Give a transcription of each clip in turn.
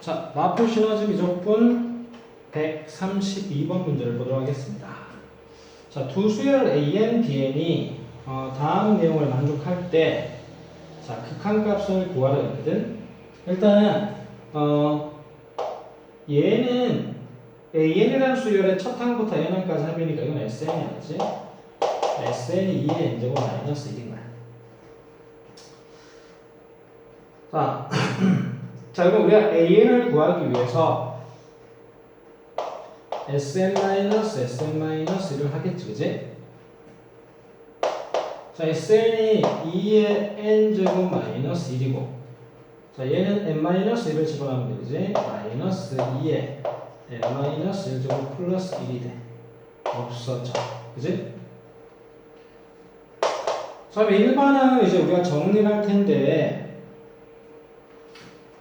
자, 마포 시너지 미적분 132번 문제를 보도록 하겠습니다. 자, 두 수열 AN, BN이 어, 다음 내용을 만족할 때 자, 극한값을 구하라 했거든. 일단 어, 얘는 AN이라는 수열의 첫 항부터 N항까지 합이니까 이건 SN이 아니지? SN이 2의 N제곱 마이너스 1인 거야. 자, 자, 그럼 우리가 AN을 구하기 위해서 SN-SN-1을 하겠지, 그지? 자, SN이 2의 N제곱 마이너스 1이고 자, 얘는 N-1을 집어넣으면 되지? 마이너스 2의 N-1 제곱 플러스 1이 돼. 없어져. 그지? 자, 그럼 일반항을 이제 우리가 정리를 할 텐데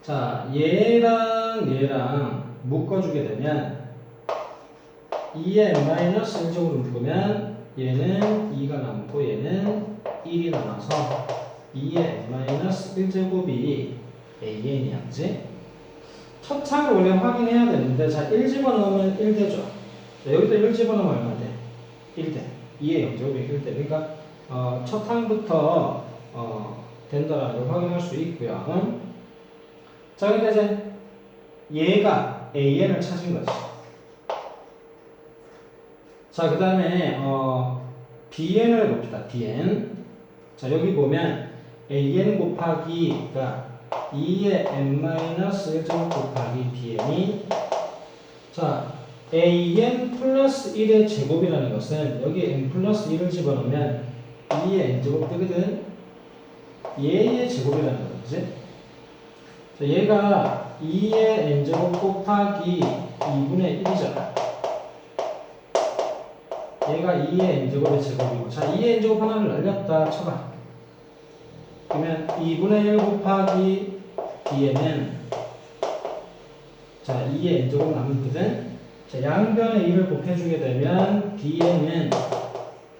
자, 얘랑 얘랑 묶어주게 되면 2의 n-1제곱을 묶으면 얘는 2가 남고 얘는 1이 남아서 2의 n-1제곱이 an이야, 그지? 첫 창을 원래 확인해야 되는데 자, 1 집어넣으면 1 되죠? 자, 여기다 1 집어넣으면 얼마 돼? 1 돼. 2의 0제곱이 1 돼. 그러니까 어, 첫 항부터 어, 된다라는 걸 확인할 수 있고요. 응? 자, 그러니까 이제 얘가 AN을 찾은 거지. 자, 그 다음에 어, BN을 봅시다. BN. 자, 여기 보면 AN 곱하기 그러니까 2의 n-1제곱 곱하기 BN이 자, AN 플러스 1의 제곱이라는 것은 여기 n 플러스 1을 집어넣으면 2의 n제곱 되거든. 얘의 제곱이라는 거지. 자, 얘가 2의 n제곱 곱하기 2분의 1이잖아. 얘가 2의 n제곱의 제곱이고 자 2의 n제곱 하나를 날렸다 쳐봐. 그러면 2분의 1 곱하기 b에는 자 2의 n제곱 남거든. 자 양변에 2를 곱해주게 되면 b에는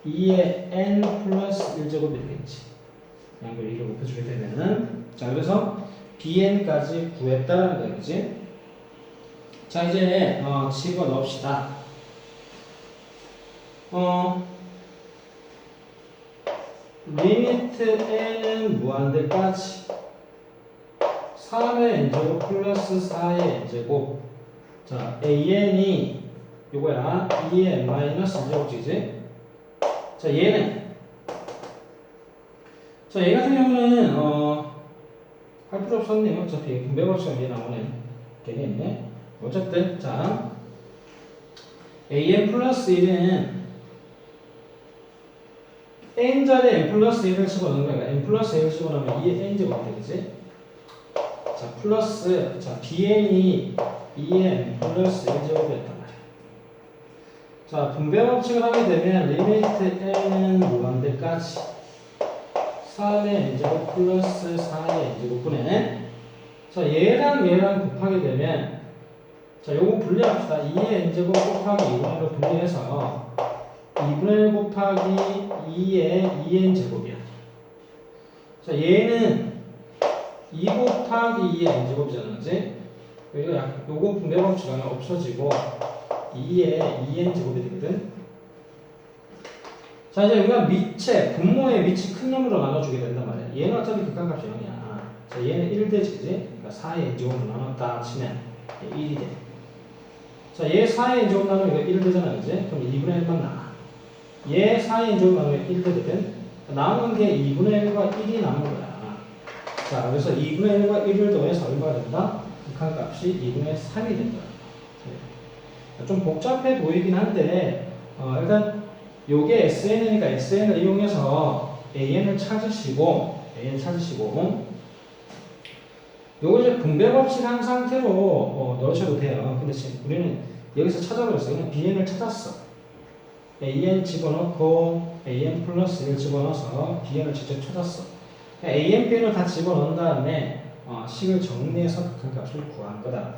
2의 n 플러스 1제곱이 되겠지. 양변에 2를 곱해주게 되면은 자 그래서 bn까지 구했다라는 거야, 그지? 자 이제 어, 집어 넣읍시다. 어, 리미트 n은 무한대까지. 3의 n제곱 플러스 4의 n제곱. 자 an이 요거야. 2의 n 마이너스 1제곱이지? 자 얘는. 자 얘 같은 경우는 어, 할 필요 없었네요 어차피 분배법칙 얘 나오네 있네 어쨌든 자 an 플러스 1은 n자리에 n 플러스 1을 집어넣는 거야. n 플러스 1을 집어넣으면 2의 n제곱 되겠지? 자, 플러스, 자, bn이 2의 n 플러스 1 제곱이었단 말이야. 자, 분배 법칙을 하게 되면 리미트 n은 무한대까지 3의 n제곱 플러스 4의 n제곱분에 자, 얘랑 얘랑 곱하게 되면 자, 요거 분리합시다. 2의 n제곱 곱하기 2분의로 분리해서 2분의 1 곱하기 2의 2n 제곱이야. 자, 얘는 2 곱하기 2의 n 제곱이잖아, 그지? 요거 분배 법칙은 없어지고 2의 2n 제곱이 되거든. 자, 이제 우리가 미체, 분모의 밑이 큰 놈으로 나눠주게 된단 말이야. 얘는 어차피 극한값이 0이야. 자, 얘는 1 되지, 그지? 그러니까 4의 n 제곱으로 나눴다 치면 1이 돼. 자, 얘 4의 n 제곱 나누면 이거 1 되잖아, 그지? 그럼 2분의 1만 남아. 얘 4의 제곱 나누면 1 되거든. 남은 게 2분의 1과 1이 남은 거야. 자, 그래서 2분의 1과 1을 더해서 얼마가 된다? 극한값이 2분의 3이 된다. 좀 복잡해 보이긴 한데 어, 일단 요게 SN이니까 SN을 이용해서 AN을 찾으시고 AN 찾으시고 요거 이제 분배 법칙 한 상태로 어, 넣으셔도 돼요. 근데 지금 우리는 여기서 찾아버렸어. 그냥 BN을 찾았어. AN 집어넣고 AN 플러스 1 집어넣어서 BN을 직접 찾았어. AN, BN을 다 집어넣은 다음에 어, 식을 정리해서 극한값을 구한 거다.